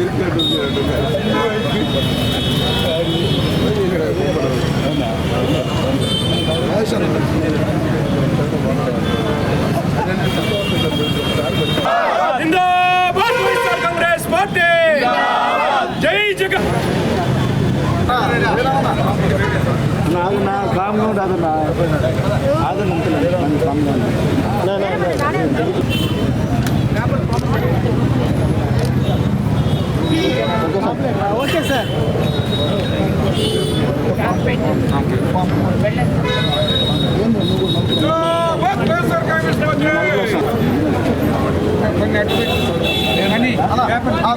இருக்கட்டும் காங்கிரஸ் பார்ட்டி ஜெய் ஜெகன் ಅದನ್ನ ಕಾಮ್ ನೋಡಿ ಅದನ್ನ ఓకే సార్.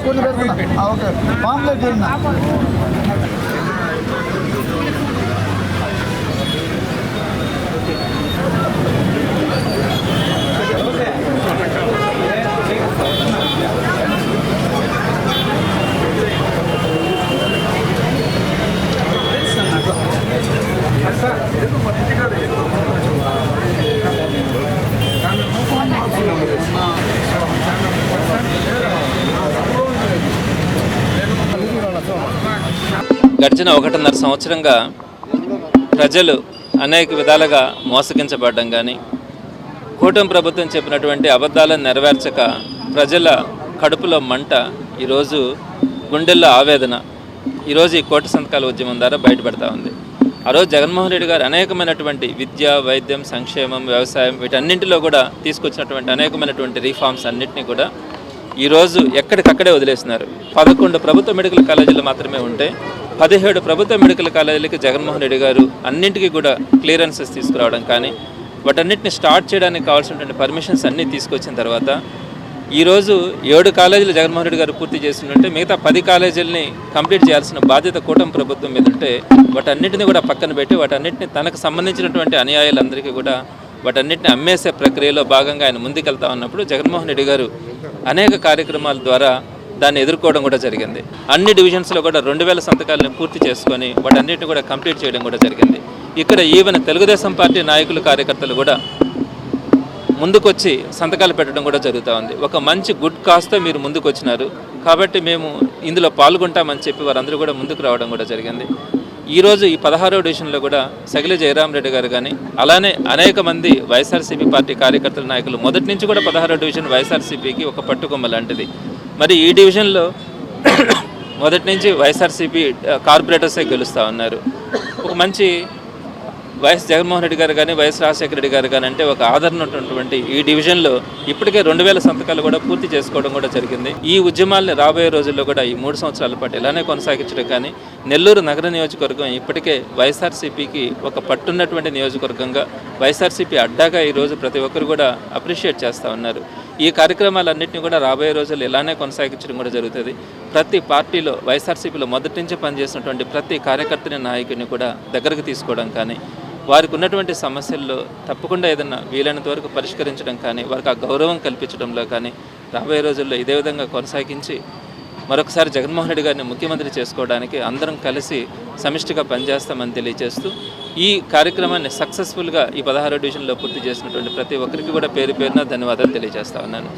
కొన్ని పెట్టుకున్నా ఓకే. పాంప్లెట్ చేయండి. గడిచిన ఒకటిన్నర సంవత్సరంగా ప్రజలు అనేక విధాలుగా మోసగించబడడం కానీ కూటమి ప్రభుత్వం చెప్పినటువంటి అబద్ధాలను నెరవేర్చక ప్రజల కడుపులో మంట ఈరోజు గుండెల్లో ఆవేదన. ఈరోజు ఈ కోట సంతకాల ఉద్యమం ద్వారా బయటపడతా ఉంది. ఆ రోజు జగన్మోహన్ రెడ్డి గారు అనేకమైనటువంటి విద్య వైద్యం సంక్షేమం వ్యవసాయం వీటన్నింటిలో కూడా తీసుకొచ్చినటువంటి అనేకమైనటువంటి రీఫార్మ్స్ అన్నింటినీ కూడా ఈరోజు ఎక్కడికక్కడే వదిలేస్తున్నారు పదకొండు ప్రభుత్వ మెడికల్ కాలేజీలు మాత్రమే ఉంటే పదిహేడు ప్రభుత్వ మెడికల్ కాలేజీలకి జగన్మోహన్ రెడ్డి గారు అన్నింటికీ కూడా క్లియరెన్సెస్ తీసుకురావడం కానీ వాటన్నిటిని స్టార్ట్ చేయడానికి కావాల్సినటువంటి పర్మిషన్స్ అన్నీ తీసుకొచ్చిన తర్వాత ఈరోజు ఏడు కాలేజీలు జగన్మోహన్ రెడ్డి గారు పూర్తి చేస్తుంటే మిగతా పది కాలేజీలని కంప్లీట్ చేయాల్సిన బాధ్యత కూటమి ప్రభుత్వం మీద ఉంటే వాటన్నిటిని కూడా పక్కన పెట్టి వాటన్నిటిని తనకు సంబంధించినటువంటి అనుయాయులందరికీ కూడా వాటన్నిటిని అమ్మేసే ప్రక్రియలో భాగంగా ఆయన ముందుకెళ్తా ఉన్నప్పుడు జగన్మోహన్ రెడ్డి గారు అనేక కార్యక్రమాల ద్వారా దాన్ని ఎదుర్కోవడం కూడా జరిగింది. అన్ని డివిజన్స్లో కూడా రెండు వేల సంతకాలను పూర్తి చేసుకొని వాటన్నిటిని కూడా కంప్లీట్ చేయడం కూడా జరిగింది. ఇక్కడ ఈవెన్ తెలుగుదేశం పార్టీ నాయకులు కార్యకర్తలు కూడా ముందుకొచ్చి సంతకాలు పెట్టడం కూడా జరుగుతూ ఉంది. ఒక మంచి గుడ్ కాస్తో మీరు ముందుకు వచ్చినారు కాబట్టి మేము ఇందులో పాల్గొంటామని చెప్పి వారందరూ కూడా ముందుకు రావడం కూడా జరిగింది. ఈరోజు ఈ పదహారో డివిజన్లో కూడా సగిలి జయరామరెడ్డి గారు కానీ అలానే అనేక మంది వైఎస్ఆర్సీపీ పార్టీ కార్యకర్తల నాయకులు మొదటి నుంచి కూడా పదహారో డివిజన్ వైఎస్ఆర్సీపీకి ఒక పట్టుకొమ్మ లాంటిది. మరి ఈ డివిజన్లో మొదటి నుంచి వైఎస్ఆర్సీపీ కార్పొరేటర్సే గెలుస్తూ ఉన్నారు. ఒక మంచి వైఎస్ జగన్మోహన్ రెడ్డి గారు కానీ వైఎస్ రాజశేఖర రెడ్డి గారు కానీ అంటే ఒక ఆదరణ ఉన్నటువంటి ఈ డివిజన్లో ఇప్పటికే రెండు వేల సంతకాలు కూడా పూర్తి చేసుకోవడం కూడా జరిగింది. ఈ ఉద్యమాల్ని రాబోయే రోజుల్లో కూడా ఈ మూడు సంవత్సరాల పాటు ఇలానే కొనసాగించడం కానీ నెల్లూరు నగర నియోజకవర్గం ఇప్పటికే వైఎస్ఆర్సీపీకి ఒక పట్టున్నటువంటి నియోజకవర్గంగా వైఎస్ఆర్సీపీ అడ్డాగా ఈరోజు ప్రతి ఒక్కరు కూడా అప్రిషియేట్ చేస్తూ ఉన్నారు. ఈ కార్యక్రమాలన్నింటినీ కూడా రాబోయే రోజుల్లో ఇలానే కొనసాగించడం కూడా జరుగుతుంది. ప్రతి పార్టీలో వైఎస్ఆర్సీపీలో మొదటి నుంచి పనిచేసినటువంటి ప్రతి కార్యకర్తని నాయకుని కూడా దగ్గరకు తీసుకోవడం కానీ వారికి ఉన్నటువంటి సమస్యల్లో తప్పకుండా ఏదన్నా వీలైనంత వరకు పరిష్కరించడం కానీ వారికి ఆ గౌరవం కల్పించడంలో కానీ రాబోయే రోజుల్లో ఇదే విధంగా కొనసాగించి మరొకసారి జగన్మోహన్ రెడ్డి గారిని ముఖ్యమంత్రి చేసుకోవడానికి అందరం కలిసి సమిష్టిగా పనిచేస్తామని తెలియజేస్తూ ఈ కార్యక్రమాన్ని సక్సెస్ఫుల్గా ఈ పదహారో డివిజన్లో పూర్తి చేసినటువంటి ప్రతి ఒక్కరికి కూడా పేరు పేరున ధన్యవాదాలు తెలియజేస్తా ఉన్నాను.